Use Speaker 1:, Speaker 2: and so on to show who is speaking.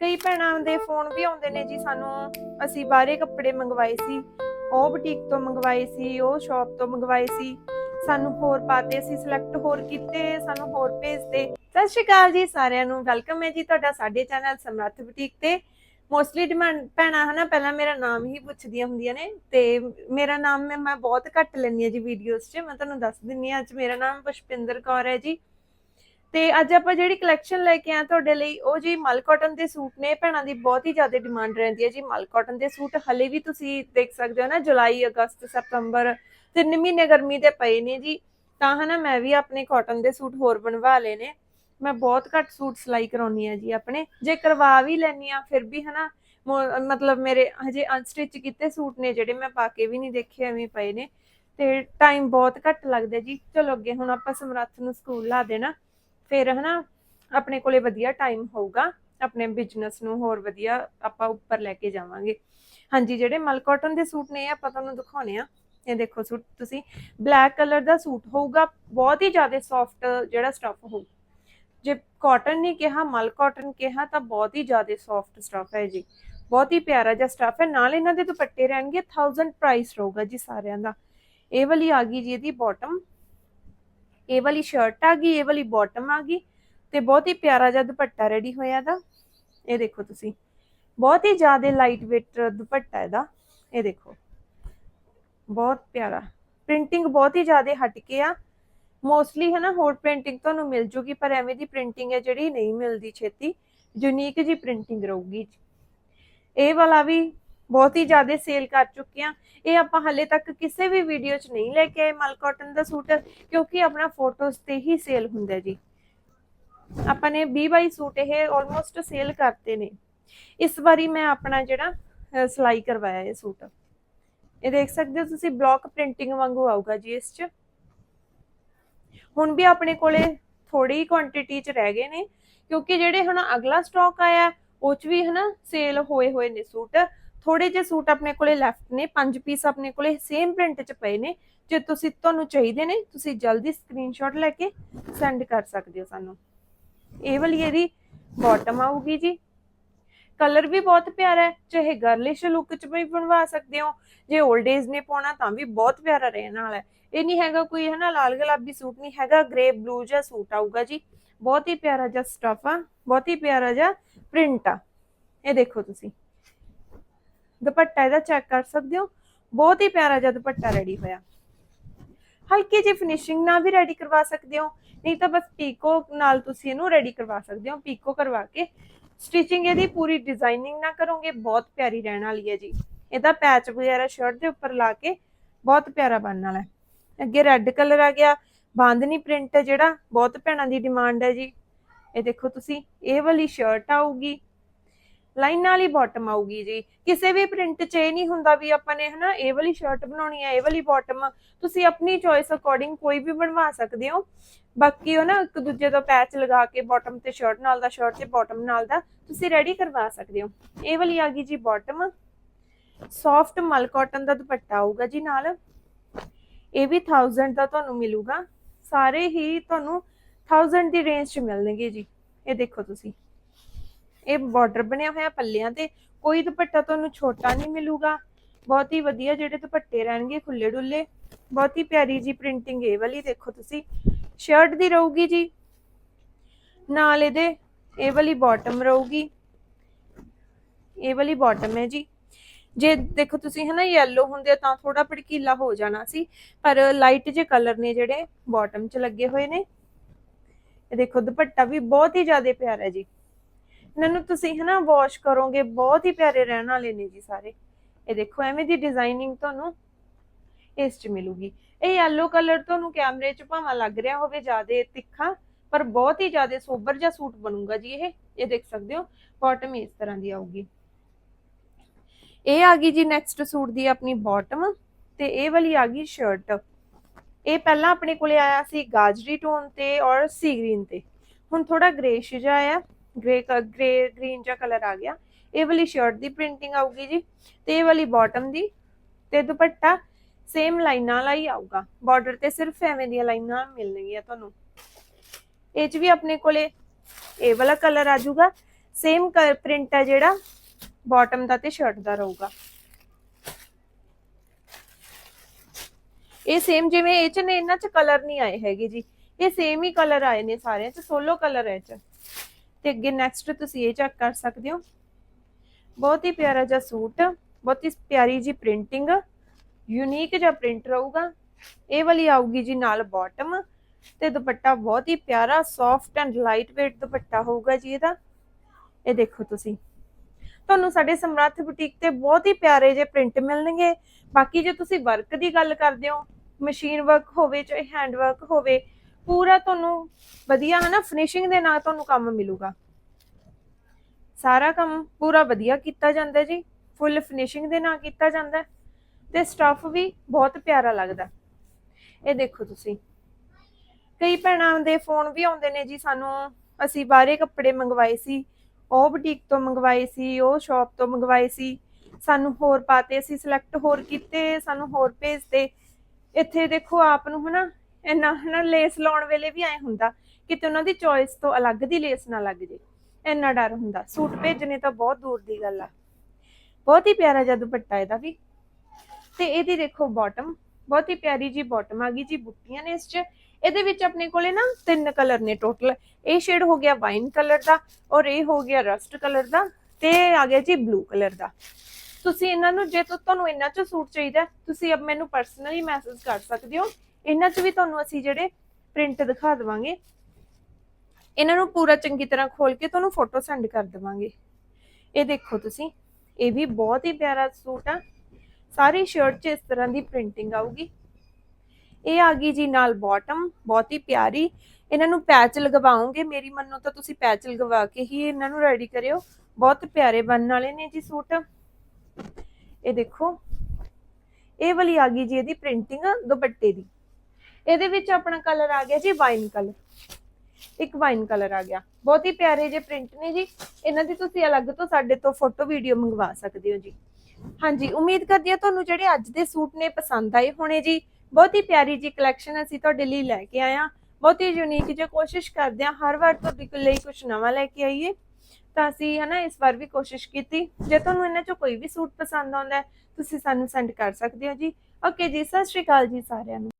Speaker 1: ਕਈ ਭੈਣਾਂ ਦੇ ਫੋਨ ਵੀ ਆਉਂਦੇ ਨੇ ਜੀ ਸਾਨੂੰ। ਅਸੀਂ ਬਾਹਰੇ ਕੱਪੜੇ ਮੰਗਵਾਏ ਸੀ, ਉਹ ਬੁਟੀਕ ਤੋਂ ਮੰਗਵਾਏ ਸੀ, ਉਹ ਸ਼ਾਪ ਤੋਂ ਮੰਗਵਾਏ ਸੀ। ਸਾਨੂੰ ਹੋਰ ਪਾਤੇ, ਅਸੀਂ ਸਿਲੈਕਟ ਹੋਰ ਕੀਤੇ, ਸਾਨੂੰ ਹੋਰ ਭੇਜਦੇ ਸਤਿ ਸ਼੍ਰੀ ਅਕਾਲ ਜੀ ਸਾਰਿਆਂ ਨੂੰ ਵੈਲਕਮ ਹੈ ਜੀ ਤੁਹਾਡਾ ਸਾਡੇ ਚੈਨਲ ਸਮਰੱਥ ਬੁਟੀਕ ਤੇ। ਮੋਸਟਲੀ ਡਿਮਾਂਡ ਭੈਣਾਂ ਹਨਾ, ਪਹਿਲਾਂ ਮੇਰਾ ਨਾਮ ਹੀ ਪੁੱਛਦੀਆਂ ਹੁੰਦੀਆਂ ਨੇ, ਤੇ ਮੇਰਾ ਨਾਮ ਮੈਂ ਮੈਂ ਬਹੁਤ ਘੱਟ ਲੈਂਦੀ ਹਾਂ ਜੀ ਵੀਡੀਓਜ਼ 'ਚ। ਮੈਂ ਤੁਹਾਨੂੰ ਦੱਸ ਦਿੰਨੀ ਹਾਂ, ਅੱਜ ਮੇਰਾ ਨਾਮ ਪੁਸ਼ਪਿੰਦਰ ਕੌਰ ਹੈ ਜੀ। ਤੇ ਅੱਜ ਆਪਾਂ ਜਿਹੜੀ ਕਲੈਕਸ਼ਨ ਲੈ ਕੇ ਆਏ ਤੁਹਾਡੇ ਲਈ, ਉਹ ਜੀ ਮਲ ਕਾਟਨ ਦੇ ਸੂਟ ਨੇ। ਭੈਣਾਂ ਦੀ ਬਹੁਤ ਹੀ ਜ਼ਿਆਦਾ ਡਿਮਾਂਡ ਰਹਿੰਦੀ ਹੈ ਜੀ ਮਲ ਕਾਟਨ ਦੇ ਸੂਟ। ਹਲੇ ਵੀ ਤੁਸੀਂ ਦੇਖ ਸਕਦੇ ਹੋ ਨਾ, ਜੁਲਾਈ, ਅਗਸਤ, ਸਤੰਬਰ ਤਿੰਨ ਮਹੀਨੇ ਗਰਮੀ ਦੇ ਪਏ ਨੇ ਜੀ। ਤਾਂ ਹਨਾ ਮੈਂ ਵੀ ਆਪਣੇ ਕਾਟਨ ਦੇ ਸੂਟ ਹੋਰ ਬਣਵਾ ਲਏ ਨੇ। ਮੈਂ ਬਹੁਤ ਘੱਟ ਸੂਟ ਸਿਲਾਈ ਕਰਾਉਣੀ ਆ ਜੀ ਆਪਣੇ। ਜੇ ਕਰਵਾ ਵੀ ਲੈਣੀ ਆ ਫਿਰ ਵੀ ਹਨਾ ਮਤਲਬ ਮੇਰੇ ਹਜੇ ਅਨਸਟਿਚ ਕੀਤੇ ਸੂਟ ਨੇ ਜਿਹੜੇ ਮੈਂ ਪਾ ਕੇ ਵੀ ਨਹੀਂ ਦੇਖੇ, ਐਵੇਂ ਪਏ ਨੇ। ਤੇ ਟਾਈਮ ਬਹੁਤ ਘੱਟ ਲੱਗਦਾ ਜੀ। ਚਲੋ ਅੱਗੇ ਹੁਣ ਆਪਾਂ ਸਮਰੱਥ ਨੂੰ ਸਕੂਲ ਲਾ ਦੇਣਾ। ਫਿਰ ਹਨਾ, ਆਪਣੇ ਕੋਲੇ ਵਧੀਆ ਟਾਈਮ ਹੋਊਗਾ, ਆਪਣੇ ਬਿਜ਼ਨਸ ਨੂੰ ਹੋਰ ਵਧੀਆ ਆਪਾਂ ਉੱਪਰ ਲੈ ਕੇ ਜਾਵਾਂਗੇ। ਹਾਂਜੀ, ਜਿਹੜੇ ਮਲ ਕਾਟਨ ਦੇ ਸੂਟ ਨੇ ਆਪਾਂ ਤੁਹਾਨੂੰ ਦਿਖਾਉਣੇ ਆ। ਇਹ ਦੇਖੋ ਸੂਟ ਤੁਸੀਂ ਬਲੈਕ ਕਲਰ ਦਾ ਸੂਟ ਹੋਊਗਾ, ਬਹੁਤ ਹੀ ਜ਼ਿਆਦਾ ਸੌਫਟ ਜਿਹੜਾ ਸਟਫ ਹੋਊ। ਜੇ ਕਾਟਨ ਨਹੀਂ ਕਿਹਾ, ਮਲ ਕਾਟਨ ਕਿਹਾ, ਤਾਂ ਬਹੁਤ ਹੀ ਜ਼ਿਆਦਾ ਸੌਫਟ ਸਟਫ ਹੈ ਜੀ। ਬਹੁਤ ਹੀ ਪਿਆਰਾ ਜਿਹਾ ਸਟਫ ਹੈ। ਨਾਲ ਇਹਨਾਂ ਦੇ ਦੁਪੱਟੇ ਰਹਿਣਗੇ 1000 ਪ੍ਰਾਈਸ ਰਹੂਗਾ ਜੀ ਸਾਰਿਆਂ ਦਾ। ਇਹ ਵਾਲੀ ਆ ਗਈ ਜੀ ਇਹਦੀ ਬਾਟਮ ਇਹ ਵਾਲੀ ਸ਼ਰਟ ਆ ਗਈ, ਇਹ ਵਾਲੀ ਬਾਟਮ ਆ ਗਈ ਤੇ ਬਹੁਤ ਹੀ ਪਿਆਰਾ ਜਿਹਾ ਦੁਪੱਟਾ ਰੈਡੀ ਹੋਇਆ ਦਾ ਇਹ ਦੇਖੋ ਤੁਸੀਂ, ਬਹੁਤ ਹੀ ਜ਼ਿਆਦਾ ਲਾਈਟ ਵੇਟ ਦੁਪੱਟਾ ਇਹਦਾ। ਇਹ ਦੇਖੋ, ਬਹੁਤ ਪਿਆਰਾ। ਪ੍ਰਿੰਟਿੰਗ ਬਹੁਤ ਹੀ ਜ਼ਿਆਦਾ ਹਟ ਕੇ ਆ। ਮੋਸਟਲੀ ਹੈ ਨਾ ਹੋਰ ਪ੍ਰਿੰਟਿੰਗ ਤੁਹਾਨੂੰ ਮਿਲ ਜੂਗੀ, ਪਰ ਐਵੇਂ ਦੀ ਪ੍ਰਿੰਟਿੰਗ ਹੈ ਜਿਹੜੀ ਨਹੀਂ ਮਿਲਦੀ ਛੇਤੀ। ਯੂਨੀਕ ਜੀ ਪ੍ਰਿੰਟਿੰਗ ਰਹੂਗੀ। ਇਹ ਵਾਲਾ ਵੀ ਬਹੁਤ ਹੀ ਜ਼ਿਆਦਾ ਸੇਲ ਕਰ ਚੁੱਕੇ ਆ ਇਹ ਆਪਾਂ ਹਲੇ ਤੱਕ ਕਿਸੇ ਵੀ ਵੀਡੀਓ 'ਚ ਨਹੀਂ ਲੈ ਕੇ ਆਏ ਮਲ ਕਾਟਨ ਦਾ ਸੂਟ ਕਿਉਂਕਿ ਆਪਣਾ ਫੋਟੋਜ਼ ਤੇ ਹੀ ਸੇਲ ਹੁੰਦਾ ਜੀ। ਆਪਾਂ ਨੇ 20 22 ਸੂਟ ਇਹ ਆਲਮੋਸਟ ਸੇਲ ਕਰਤੇ ਨੇ। ਇਸ ਵਾਰੀ ਮੈਂ ਆਪਣਾ ਜਿਹੜਾ ਅਹ, ਕਰਵਾਇਆ ਇਹ ਸੂਟ। ਇਹ ਦੇਖ ਸਕਦੇ ਹੋ ਤੁਸੀਂ ਬਲੌਕ ਪ੍ਰਿੰਟਿੰਗ ਵਾਂਗੂ ਆਊਗਾ ਜੀ ਇਸ 'ਚ। ਹੁਣ ਵੀ ਆਪਣੇ ਕੋਲੇ ਥੋੜੀ ਕੁਆਂਟੀਟੀ 'ਚ ਰਹਿ ਗਏ ਨੇ ਕਿਉਂਕਿ ਜਿਹੜੇ ਹੁਣ ਅਗਲਾ ਸਟਾਕ ਆਇਆ ਉਹ 'ਚ ਵੀ ਹਨਾ ਸੇਲ ਹੋਏ ਹੋਏ ਨੇ ਸੂਟ। ਥੋੜੇ ਜਿਹੇ ਸੂਟ ਆਪਣੇ ਕੋਲੇ ਲੈਫਟ ਨੇ, ਪੰਜ ਪੀਸ ਆਪਣੇ ਕੋਲੇ ਸੇਮ ਪ੍ਰਿੰਟ 'ਚ ਪਏ ਨੇ, ਜੇ ਤੁਸੀਂ ਤੁਹਾਨੂੰ ਚਾਹੀਦੇ ਨੇ, ਤੁਸੀਂ ਜਲਦੀ ਸਕਰੀਨਸ਼ਾਟ ਲੈ ਕੇ ਸੈਂਡ ਕਰ ਸਕਦੇ ਹੋ ਸਾਨੂੰ। ਇਹ ਵਾਲੀ ਇਹਦੀ ਬਾਟਮ ਆਊਗੀ ਜੀ। ਕਲਰ ਵੀ ਬਹੁਤ ਪਿਆਰਾ ਹੈ, ਚਾਹੇ ਗਰਲਿਸ਼ ਲੁੱਕ 'ਚ ਵੀ ਬਣਵਾ ਸਕਦੇ ਹੋ, ਜੇ 올ਡ ਏਜ ਨੇ ਪਾਉਣਾ ਤਾਂ ਵੀ ਬਹੁਤ ਪਿਆਰਾ ਰਹਿਣ ਵਾਲਾ ਹੈ। ਇਹ ਨਹੀਂ ਹੈਗਾ ਕੋਈ ਹੈ ਨਾ ਲਾਲ ਗੁਲਾਬੀ ਸੂਟ ਨਹੀਂ ਹੈਗਾ ਗ੍ਰੇ ਬਲੂ ਜਿਹਾ ਸੂਟ ਆਊਗਾ ਜੀ। ਬਹੁਤ ਹੀ ਪਿਆਰਾ ਜਿਹਾ ਸਟਫ ਆ, ਬਹੁਤ ਹੀ ਪਿਆਰਾ ਜਿਹਾ ਪ੍ਰਿੰਟ ਆ। ਇਹ ਦੇਖੋ ਤੁਸੀਂ। ਦੁਪੱਟਾ ਇਹਦਾ ਚੈੱਕ ਕਰ ਸਕਦੇ ਹੋ। ਬਹੁਤ ਹੀ ਪਿਆਰਾ ਜਿਹਾ ਦੁਪੱਟਾ ਰੈਡੀ ਹੋਇਆ। ਹਲਕੀ ਜਿਹੀ ਫਿਨਿਸ਼ਿੰਗ ਨਾਲ ਵੀ ਰੈਡੀ ਕਰਵਾ ਸਕਦੇ ਹੋ। ਨਹੀਂ ਤਾਂ ਬਸ ਪੀਕੋ ਨਾਲ ਤੁਸੀਂ ਇਹਨੂੰ ਰੈਡੀ ਕਰਵਾ ਸਕਦੇ ਹੋ ਪੀਕੋ ਕਰਵਾ ਕੇ। ਸਟਿਚਿੰਗ ਇਹਦੀ ਪੂਰੀ ਡਿਜ਼ਾਈਨਿੰਗ ਨਾ ਕਰੋਗੇ। ਬਹੁਤ ਪਿਆਰੀ ਰਹਿਣ ਵਾਲੀ ਹੈ ਜੀ। ਇਹਦਾ ਪੈਚ ਵਗੈਰਾ ਸ਼ਰਟ ਦੇ ਉੱਪਰ ਲਾ ਕੇ ਬਹੁਤ ਪਿਆਰਾ ਬਣਨ ਵਾਲਾ ਹੈ। ਅੱਗੇ ਰੈੱਡ ਕਲਰ ਆ ਗਿਆ। ਬਾਂਦਨੀ ਪ੍ਰਿੰਟ ਹੈ ਜਿਹੜਾ। ਬਹੁਤ ਭੈਣਾਂ ਦੀ ਡਿਮਾਂਡ ਹੈ ਜੀ। ਇਹ ਦੇਖੋ ਤੁਸੀਂ, ਇਹ ਵਾਲੀ ਸ਼ਰਟ ਆਊਗੀ। ਲਾਈਨ ਵਾਲੀ ਬਾਟਮ ਆਊਗੀ ਜੀ। ਕਿਸੇ ਵੀ ਪ੍ਰਿੰਟ 'ਚ ਇਹ ਨਹੀਂ ਹੁੰਦਾ ਵੀ ਆਪਾਂ ਨੇ ਹਨਾ ਇਹ ਵਾਲੀ ਸ਼ਰਟ ਬਣਾਉਣੀ ਹੈ ਇਹ ਵਾਲੀ ਬਾਟਮ ਤੁਸੀਂ ਆਪਣੀ ਚੋਇਸ ਅਕੋਰਡਿੰਗ ਕੋਈ ਵੀ ਬਣਵਾ ਸਕਦੇ ਹੋ। ਬਾਕੀ ਉਹ ਨਾ ਇੱਕ ਦੂਜੇ ਤੋਂ ਪੈਚ ਲਗਾ ਕੇ ਬਾਟਮ ਤੇ ਸ਼ਰਟ ਨਾਲ ਦਾ ਸ਼ਰਟ ਤੇ ਬਾਟਮ ਨਾਲ ਦਾ ਤੁਸੀਂ ਰੈਡੀ ਕਰਵਾ ਸਕਦੇ ਹੋ। ਇਹ ਵਾਲੀ ਆ ਗਈ ਜੀ ਬਾਟਮ ਸੌਫਟ ਮਲ ਕਾਟਨ ਦਾ ਦੁਪੱਟਾ ਆਊਗਾ ਜੀ ਨਾਲ। ਇਹ ਵੀ 1000 ਦਾ ਤੁਹਾਨੂੰ ਮਿਲੂਗਾ। ਸਾਰੇ ਹੀ ਤੁਹਾਨੂੰ 1000 ਦੀ ਰੇਂਜ 'ਚ ਮਿਲਣਗੇ ਜੀ। ਇਹ ਦੇਖੋ ਤੁਸੀਂ। ਇਹ ਬਾਰਡਰ ਬਣਿਆ ਹੋਇਆ ਪੱਲਿਆਂ ਤੇ, ਕੋਈ ਦੁਪੱਟਾ ਤੁਹਾਨੂੰ ਛੋਟਾ ਨਹੀਂ ਮਿਲੂਗਾ। ਬਹੁਤ ਹੀ ਵਧੀਆ ਜਿਹੜੇ ਦੁਪੱਟੇ ਰਹਿਣਗੇ ਖੁੱਲੇ ਡੁੱਲੇ ਬਹੁਤ ਹੀ ਪਿਆਰੀ ਜੀ ਪ੍ਰਿੰਟਿੰਗ ਇਹ ਵਾਲੀ ਦੇਖੋ ਤੁਸੀਂ। ਸ਼ਰਟ ਦੀ ਰਹੂਗੀ ਜੀ। ਨਾਲ ਇਹਦੇ, ਇਹ ਵਾਲੀ ਬਾਟਮ ਰਹੂਗੀ। ਇਹ ਵਾਲੀ ਬਾਟਮ ਹੈ ਜੀ। ਜੇ ਦੇਖੋ ਤੁਸੀਂ ਹਨਾ yellow ਹੁੰਦੇ ਤਾਂ ਥੋੜਾ ਭੜਕੀਲਾ ਹੋ ਜਾਣਾ ਸੀ, ਪਰ ਲਾਈਟ ਜੇ ਕਲਰ ਨੇ ਜਿਹੜੇ ਬਾਟਮ 'ਚ ਲੱਗੇ ਹੋਏ ਨੇ। ਇਹ ਦੇਖੋ ਦੁਪੱਟਾ ਵੀ ਬਹੁਤ ਹੀ ਜ਼ਿਆਦਾ ਪਿਆਰਾ ਹੈ ਜੀ। ਇਹਨਾਂ ਨੂੰ ਤੁਸੀਂ ਹਨਾ ਵਾਸ਼ ਕਰੋਗੇ, ਬਹੁਤ ਹੀ ਪਿਆਰੇ ਰਹਿਣ ਵਾਲੇ ਨੇ ਜੀ ਸਾਰੇ। ਇਹ ਦੇਖੋ, ਐਵੇਂ ਦੀ ਡਿਜ਼ਾਈਨਿੰਗ ਤੁਹਾਨੂੰ ਇਸ 'ਚ ਮਿਲੂਗੀ। ਇਹ yellow ਕਲਰ ਤੁਹਾਨੂੰ ਕੈਮਰੇ 'ਚ ਭਾਵੇਂ ਲੱਗ ਰਿਹਾ ਹੋਵੇ ਜ਼ਿਆਦਾ ਤਿੱਖਾ, ਪਰ ਬਹੁਤ ਹੀ ਜ਼ਿਆਦਾ ਸੋਬਰ ਜਿਹਾ ਸੂਟ ਬਣੂਗਾ ਜੀ ਇਹ। ਇਹ ਦੇਖ ਸਕਦੇ ਹੋ ਬਾਟਮ ਇਸ ਤਰ੍ਹਾਂ ਦੀ ਆਊਗੀ। ਇਹ ਆ ਗਈ ਜੀ ਨੈਕਸਟ ਸੂਟ ਦੀ ਆਪਣੀ ਬਾਟਮ ਤੇ ਇਹ ਵਾਲੀ ਆ ਗਈ ਸ਼ਰਟ ਇਹ ਪਹਿਲਾਂ ਆਪਣੇ ਕੋਲੇ ਆਇਆ ਸੀ ਗਾਜਰੀ ਟੋਨ ਤੇ ਔਰ ਸੀ ਗ੍ਰੀਨ ਤੇ। ਹੁਣ ਥੋੜਾ ਗ੍ਰੇਸ਼ ਜਿਹਾ ਆਇਆ। ਗ੍ਰੇ ਗ੍ਰੇ ਗ੍ਰੀਨ ਜਿਹਾ ਕਲਰ ਆ ਗਿਆ। ਇਹ ਵਾਲੀ ਸ਼ਰਟ ਦੀ ਪ੍ਰਿੰਟਿੰਗ ਆਊਗੀ ਜੀ ਤੇ ਇਹ ਵਾਲੀ ਬਾਟਮ ਦੀ ਤੇ ਦੁਪੱਟਾ ਸੇਮ ਲਾਈਨਾਂ ਵਾਲਾ ਹੀ ਆਊਗਾ। ਬਾਰਡਰ ਤੇ ਸਿਰਫ ਐਵੇਂ ਦੀਆਂ ਲਾਈਨਾਂ ਮਿਲਣਗੀਆਂ ਤੁਹਾਨੂੰ। ਇਹ ਚ ਵੀ ਆਪਣੇ ਕੋਲੇ ਇਹ ਵਾਲਾ ਕਲਰ ਆ ਜਾਊਗਾ। ਸੇਮ ਪ੍ਰਿੰਟ ਹੈ ਜਿਹੜਾ ਬਾਟਮ ਦਾ ਤੇ ਸ਼ਰਟ ਦਾ ਰਹੂਗਾ। ਇਹ ਸੇਮ ਜਿਵੇਂ ਇਹ ਚ ਨੇ, ਇਹਨਾਂ ਚ ਕਲਰ ਨਹੀਂ ਆਏ ਹੈਗੇ ਜੀ। ਇਹ ਸੇਮ ਹੀ ਕਲਰ ਆਏ ਨੇ ਸਾਰਿਆਂ ਚ ਸੋਲੋ ਕਲਰ ਹੈ ਚ। ਤੇ ਅੱਗੇ ਨੈਕਸਟ ਤੁਸੀਂ ਇਹ ਚੈੱਕ ਕਰ ਸਕਦੇ ਹੋ। ਬਹੁਤ ਹੀ ਪਿਆਰਾ ਜਿਹਾ ਸੂਟ, ਬਹੁਤ ਹੀ ਪਿਆਰੀ ਜੀ ਪ੍ਰਿੰਟਿੰਗ ਯੂਨੀਕ ਜਿਹਾ ਪ੍ਰਿੰਟ ਰਹੂਗਾ। ਇਹ ਵਾਲੀ ਆਊਗੀ ਜੀ ਨਾਲ ਬਾਟਮ ਤੇ ਦੁਪੱਟਾ ਬਹੁਤ ਹੀ ਪਿਆਰਾ soft and light weight dupatta ਹੋਊਗਾ ਜੀ ਇਹਦਾ। ਇਹ ਦੇਖੋ ਤੁਸੀਂ। ਤੁਹਾਨੂੰ ਸਾਡੇ ਸਮਰੱਥ ਬੁਟੀਕ ਤੇ ਬਹੁਤ ਹੀ ਪਿਆਰੇ ਜਿਹੇ ਪ੍ਰਿੰਟ ਮਿਲਣਗੇ। ਬਾਕੀ ਜੇ ਤੁਸੀਂ ਵਰਕ ਦੀ ਗੱਲ ਕਰਦੇ ਹੋ ਮਸ਼ੀਨ ਵਰਕ ਹੋਵੇ, ਚਾਹੇ ਹੈਂਡ ਵਰਕ ਹੋਵੇ ਪੂਰਾ ਤੁਹਾਨੂੰ ਵਧੀਆ ਹੈ ਨਾ ਫਿਨਿਸ਼ਿੰਗ ਦੇ ਨਾਲ ਤੁਹਾਨੂੰ ਕੰਮ ਮਿਲੂਗਾ। ਸਾਰਾ ਕੰਮ ਪੂਰਾ ਵਧੀਆ ਕੀਤਾ ਜਾਂਦਾ ਜੀ ਫੁੱਲ ਫਿਨਿਸ਼ਿੰਗ ਦੇ ਨਾਲ ਕੀਤਾ ਜਾਂਦਾ ਤੇ ਸਟਫ ਵੀ ਬਹੁਤ ਪਿਆਰਾ ਲੱਗਦਾ ਇਹ ਦੇਖੋ ਤੁਸੀਂ, ਕਈ ਭੈਣਾਂ ਦੇ ਫੋਨ ਵੀ ਆਉਂਦੇ ਨੇ ਜੀ ਸਾਨੂੰ, ਅਸੀਂ ਬਾਹਰੇ ਕੱਪੜੇ ਮੰਗਵਾਏ ਸੀ, ਉਹ ਬੁਟੀਕ ਤੋਂ ਮੰਗਵਾਏ ਸੀ, ਉਹ ਸ਼ਾਪ ਤੋਂ ਮੰਗਵਾਏ ਸੀ, ਸਾਨੂੰ ਹੋਰ ਪਾਤੇ, ਅਸੀਂ ਸਿਲੈਕਟ ਹੋਰ ਕੀਤੇ, ਸਾਨੂੰ ਹੋਰ ਭੇਜਦੇ ਇੱਥੇ ਦੇਖੋ ਆਪ ਨੂੰ ਹਨਾ ਇੰਨਾ, ਹਨਾ ਲੇਸ ਲਾਉਣ ਵੇਲੇ ਵੀ ਐ ਹੁੰਦਾ, ਕਿਤੇ ਉਹਨਾਂ ਦੀ ਚੋਇਸ ਤੋਂ ਅਲੱਗ ਦੀ ਲੇਸ ਨਾ ਲੱਗ ਜੇ, ਇੰਨਾ ਡਰ ਹੁੰਦਾ। ਸੂਟ ਭੇਜਣੇ ਤਾਂ ਬਹੁਤ ਦੂਰ ਦੀ ਗੱਲ ਆ। ਬਹੁਤ ਹੀ ਪਿਆਰਾ ਜਿਹਾ ਦੁਪੱਟਾ ਇਹਦਾ ਵੀ। ਤੇ ਇਹਦੀ ਦੇਖੋ ਬਾਟਮ ਬਹੁਤ ਹੀ ਪਿਆਰੀ ਜੀ ਬਾਟਮ ਆ ਗਈ ਜੀ, ਬੁੱਟੀਆਂ ਨੇ ਇਸ 'ਚ। ਇਹਦੇ ਵਿੱਚ ਆਪਣੇ ਕੋਲੇ ਨਾ ਤਿੰਨ ਕਲਰ ਨੇ ਟੋਟਲ ਇਹ ਸ਼ੇਡ ਹੋ ਗਿਆ ਵਾਈਨ ਕਲਰ ਦਾ ਔਰ ਇਹ ਹੋ ਗਿਆ ਰਸਟ ਕਲਰ ਦਾ ਤੇ ਇਹ ਆ ਗਿਆ ਜੀ ਬਲੂ ਕਲਰ ਦਾ। ਤੁਸੀਂ ਇਹਨਾਂ ਨੂੰ, ਜੇ ਤੁ- ਤੁਹਾਨੂੰ ਇਹਨਾਂ 'ਚ ਸੂਟ ਚਾਹੀਦਾ, ਤੁਸੀਂ ਅਬ ਮੈਨੂੰ ਪਰਸਨਲੀ ਮੈਸੇਜ ਕਰ ਸਕਦੇ ਹੋ। ਇਹਨਾਂ 'ਚ ਵੀ ਤੁਹਾਨੂੰ ਅਸੀਂ ਜਿਹੜੇ ਪ੍ਰਿੰਟ ਦਿਖਾ ਦੇਵਾਂਗੇ। ਇਹਨਾਂ ਨੂੰ ਪੂਰਾ ਚੰਗੀ ਤਰ੍ਹਾਂ ਖੋਲ ਕੇ ਤੁਹਾਨੂੰ ਫੋਟੋ ਸੈਂਡ ਕਰ ਦੇਵਾਂਗੇ। ਇਹ ਦੇਖੋ ਤੁਸੀਂ, ਇਹ ਵੀ ਬਹੁਤ ਹੀ ਪਿਆਰਾ ਸੂਟ ਆ। ਸਾਰੀ ਸ਼ਰਟ 'ਚ ਇਸ ਤਰ੍ਹਾਂ ਦੀ ਪ੍ਰਿੰਟਿੰਗ ਆਊਗੀ। ਇਹ ਆ ਗਈ ਜੀ ਨਾਲ ਬਾਟਮ ਬਹੁਤ ਹੀ ਪਿਆਰੀ। ਇਹਨਾਂ ਨੂੰ ਪੈਚ ਲਗਵਾਉਂਗੇ। ਮੇਰੀ ਮੰਨੋ ਤਾਂ ਤੁਸੀਂ ਪੈਚ ਲਗਵਾ ਕੇ ਹੀ ਇਹਨਾਂ ਨੂੰ ਰੈਡੀ ਕਰਿਓ। ਬਹੁਤ ਪਿਆਰੇ ਬਣਨ ਵਾਲੇ ਨੇ ਜੀ ਸੂਟ। ਇਹ ਦੇਖੋ, ਇਹ ਵਾਲੀ ਆ ਗਈ ਜੀ ਇਹਦੀ ਪ੍ਰਿੰਟਿੰਗ ਦੁਪੱਟੇ ਦੀ। ਇਹਦੇ ਵਿੱਚ ਆਪਣਾ ਕਲਰ ਆ ਗਿਆ ਜੀ ਵਾਈਨ ਕਲਰ ਇੱਕ ਵਾਈਨ ਕਲਰ ਆ ਗਿਆ। ਬਹੁਤ ਹੀ ਪਿਆਰੇ ਜੇ ਪ੍ਰਿੰਟ ਨੇ ਜੀ। ਇਹਨਾਂ ਦੀ ਤੁਸੀਂ ਅਲੱਗ ਤੋਂ ਸਾਡੇ ਤੋਂ ਫੋਟੋ ਵੀਡੀਓ ਮੰਗਵਾ ਸਕਦੇ ਹੋ ਜੀ। ਹਾਂਜੀ, ਉਮੀਦ ਕਰਦੀ ਹਾਂ ਤੁਹਾਨੂੰ ਜਿਹੜੇ ਅੱਜ ਦੇ ਸੂਟ ਨੇ ਪਸੰਦ ਆਏ ਹੋਣੇ ਜੀ। ਬਹੁਤ ਹੀ ਪਿਆਰੀ ਜੀ ਕਲੈਕਸ਼ਨ ਅਸੀਂ ਤੁਹਾਡੇ ਲਈ ਲੈ ਕੇ ਆਏ ਹਾਂ। ਬਹੁਤ ਹੀ ਯੂਨੀਕ ਜੇ ਕੋਸ਼ਿਸ਼ ਕਰਦੇ ਹਾਂ ਹਰ ਵਾਰ ਤੁਹਾਡੇ ਲਈ ਕੁਝ ਨਵਾਂ ਲੈ ਕੇ ਆਈਏ। ਤਾਂ ਅਸੀਂ ਹਨਾ ਇਸ ਵਾਰ ਵੀ ਕੋਸ਼ਿਸ਼ ਕੀਤੀ। ਜੇ ਤੁਹਾਨੂੰ ਇਹਨਾਂ ਚੋਂ ਕੋਈ ਵੀ ਸੂਟ ਪਸੰਦ ਆਉਂਦਾ ਤੁਸੀਂ ਸਾਨੂੰ ਸੈਂਡ ਕਰ ਸਕਦੇ ਹੋ ਜੀ। ਓਕੇ ਜੀ, ਸਤਿ ਸ਼੍ਰੀ ਅਕਾਲ ਜੀ ਸਾਰਿਆਂ ਨੂੰ।